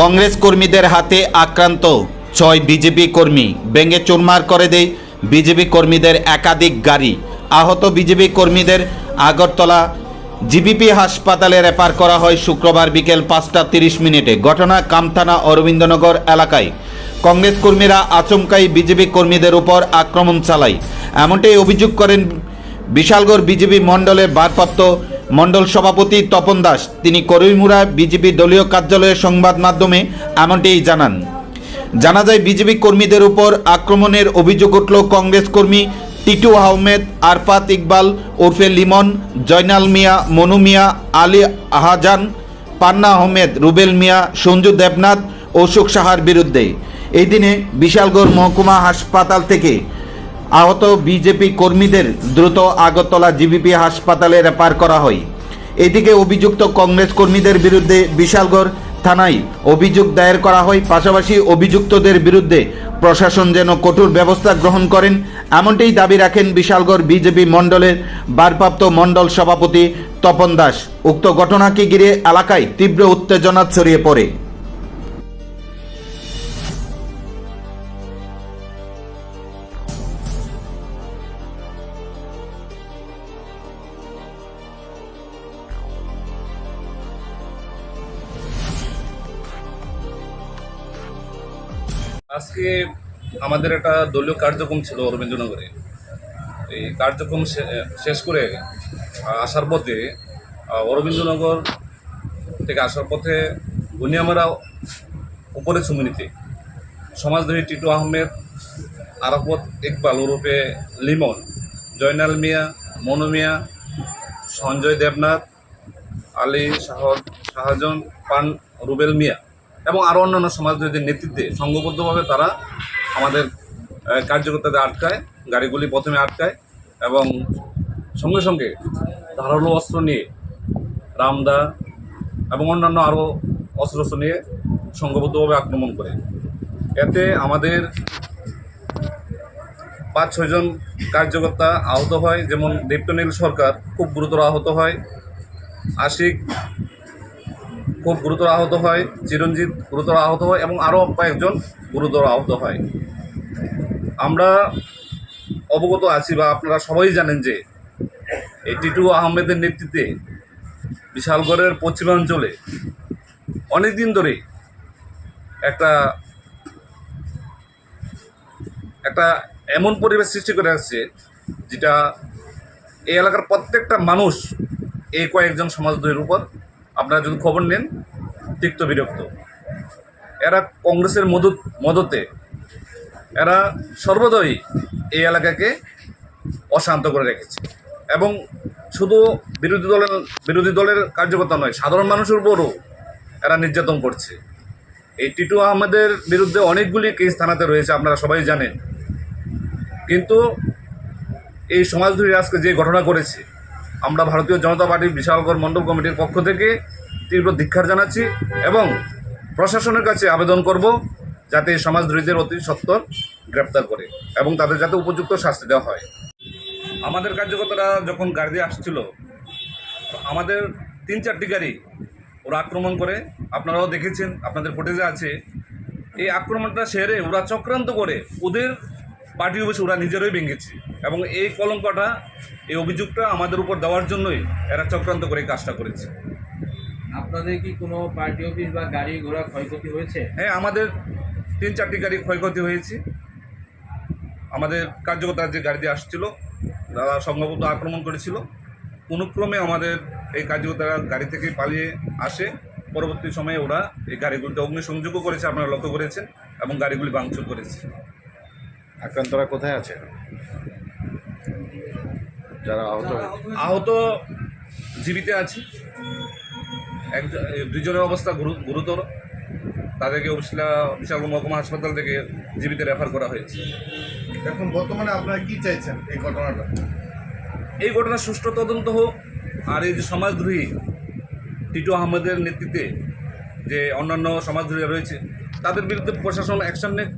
কংগ্রেস কর্মীদের হাতে আক্রান্ত। ছয় বিজেপি কর্মী ব্যঙ্গে চুরমার করে দেয় বিজেপি কর্মীদের একাধিক গাড়ি। আহত বিজেপি কর্মীদের আগরতলা জিবিপি হাসপাতালে রেফার করা হয় শুক্রবার বিকেল পাঁচটা তিরিশ মিনিটে। ঘটনা কামথানা অরবিন্দনগর এলাকায়। কংগ্রেস কর্মীরা আচমকাই বিজেপি কর্মীদের উপর আক্রমণ চালায়। এমনটাই অভিযোগ করেন বিশালগড় বিজেপি মণ্ডলের ভারপ্রাপ্ত মণ্ডল সভাপতি তপন দাস, তিনি করিমুরা বিজেপি দলীয় কার্যালয়ের সংবাদ মাধ্যমে এমনটাই জানান। জানা যায়, বিজেপি কর্মীদের উপর আক্রমণের অভিযোগ উঠল কংগ্রেস কর্মী টিটু আহমেদ, আরফাত ইকবাল, ওরফে লিমন, জয়নাল মিয়া, মনু মিয়া, আলী আহাজান, পান্না আহমেদ, রুবেল মিয়া, সঞ্জু দেবনাথ, অশোক সাহার বিরুদ্ধে। এই দিনে বিশালগড় মহকুমা হাসপাতাল থেকে আহত বিজেপি কর্মীদের দ্রুত আগরতলা জিবিপি হাসপাতালে রেফার করা হয়। এদিকে অভিযুক্ত কংগ্রেস কর্মীদের বিরুদ্ধে বিশালগড় থানায় অভিযোগ দায়ের করা হয়। পাশাপাশি অভিযুক্তদের বিরুদ্ধে প্রশাসন যেন কঠোর ব্যবস্থা গ্রহণ করেন, এমনটাই দাবি রাখেন বিশালগড় বিজেপি মণ্ডলের ভারপ্রাপ্ত মণ্ডল সভাপতি তপন দাস। উক্ত ঘটনাকে ঘিরে এলাকায় তীব্র উত্তেজনা ছড়িয়ে পড়ে। আজকে আমাদের একটা দলীয় কার্যক্রম ছিল রবীন্দ্রনগরে। এই কার্যক্রম শেষ করে আসার পথে অরবিন্দনগর থেকে আসার পথে বুনিয়ামারা উপরে সুমিনিতে সমাজদ্রোহী টিটু আহমেদ, আরাফত ইকবাল ওরফে লিমন, জয়নাল মিয়া, মনু মিয়া, সঞ্জয় দেবনাথ, আলী শাহ শাহজান পান রুবেল মিয়া। এবং আরও অন্যান্য সমাজবিরোধীর নেতৃত্বে সংঘবদ্ধভাবে তারা আমাদের কার্যকর্তাদের আটকায়, গাড়িগুলি প্রথমে আটকায় এবং সঙ্গে সঙ্গে ধারালো অস্ত্র নিয়ে রামদা এবং অন্যান্য আরও অস্ত্র নিয়ে সংঘবদ্ধভাবে আক্রমণ করে। এতে আমাদের পাঁচ ছয়জন কার্যকর্তা আহত হয়। যেমন দীপ্তনীল সরকার খুব গুরুতর আহত হয়। আশিক খুব গুরুতর আহত হয়, চিরঞ্জিত গুরুতর আহত হয় এবং আরও কয়েকজন গুরুতর আহত হয়। আমরা অবগত আছি বা আপনারা সবাই জানেন যে এই টিটু আহমেদের নেতৃত্বে বিশালগড়ের পশ্চিমাঞ্চলে অনেক দিন ধরেই একটা একটা এমন পরিবেশ সৃষ্টি করে আসছে যেটা এই এলাকার প্রত্যেকটা মানুষ এই কয়েকজন সমাজদ্রোহীর উপর আপনারা যদি খবর নেন, তিক্ত বিরক্ত। এরা কংগ্রেসের মদত, মদতে, এরা সর্বদাই এই এলাকাকে অশান্ত করে রেখেছে। এবং শুধু বিরোধী দলের বিরোধী দলের কার্যকর্তা নয়, সাধারণ মানুষের উপরও এরা নির্যাতন করছে। এই টিটু আহমেদের বিরুদ্ধে অনেকগুলি কেস থানাতে রয়েছে, আপনারা সবাই জানেন। কিন্তু এই সমাজদ্রোহী আজকে যে ঘটনা করেছে আমরা ভারতীয় জনতা পার্টির বিশালগড় মণ্ডল কমিটির পক্ষ থেকে তীব্র ধিক্ষার জানাচ্ছি এবং প্রশাসনের কাছে আবেদন করব যাতে এই সমাজদ্রোহীদের অতি সত্বর গ্রেপ্তার করে এবং তাদের যাতে উপযুক্ত শাস্তি দেওয়া হয়। আমাদের কার্যকর্তারা যখন গাড়ি দিয়ে আসছিল আমাদের তিন চারটি গাড়ি ওরা আক্রমণ করে। আপনারাও দেখেছেন, আপনাদের ফুটেজে আছে। এই আক্রমণটা সেরে ওরা চক্রান্ত করে ওদের পার্টি অফিস ওরা নিজেরাই ভেঙেছে। এবং এই কলঙ্কটা এই অভিযোগটা আমাদের উপর দেওয়ার জন্যই এরা চক্রান্ত করে কাজটা করেছে। আপনাদের কি কোনো পার্টি অফিস বা গাড়ি ঘোড়া ক্ষয়ক্ষতি হয়েছে? হ্যাঁ আমাদের তিন চারটি গাড়ি ক্ষয়ক্ষতি হয়েছে। আমাদের কার্যকর্তা যে গাড়ি দিয়ে আসছিল তারা সম্ভবত আক্রমণ করেছিল। কোনোক্রমে আমাদের এই কার্যকর্তারা গাড়ি থেকে পালিয়ে আসে। পরবর্তী সময়ে ওরা এই গাড়িগুলিতে অগ্নিসংযোগও করেছে আপনারা লক্ষ্য করেছেন এবং গাড়িগুলি ভাঙচুর করেছে। আক্রান্তরা কোথায় আছে? যারা আহত আহত জীবিত আছে। একজন দুজনের অবস্থা গুরুতর। তাদেরকে উপশিলা বিশাল মহকুমা হাসপাতাল থেকে জীবিত রেফার করা হয়েছে। এখন বর্তমানে আপনারা কি চাইছেন এই ঘটনাটা? এই ঘটনা সুষ্ঠু তদন্ত হোক আর এই যে সমাজদ্রোহী টিটু আহমেদের নেতৃত্বে যে অন্যান্য সমাজদ্রোহী রয়েছে তাদের বিরুদ্ধে প্রশাসন অ্যাকশন নেক।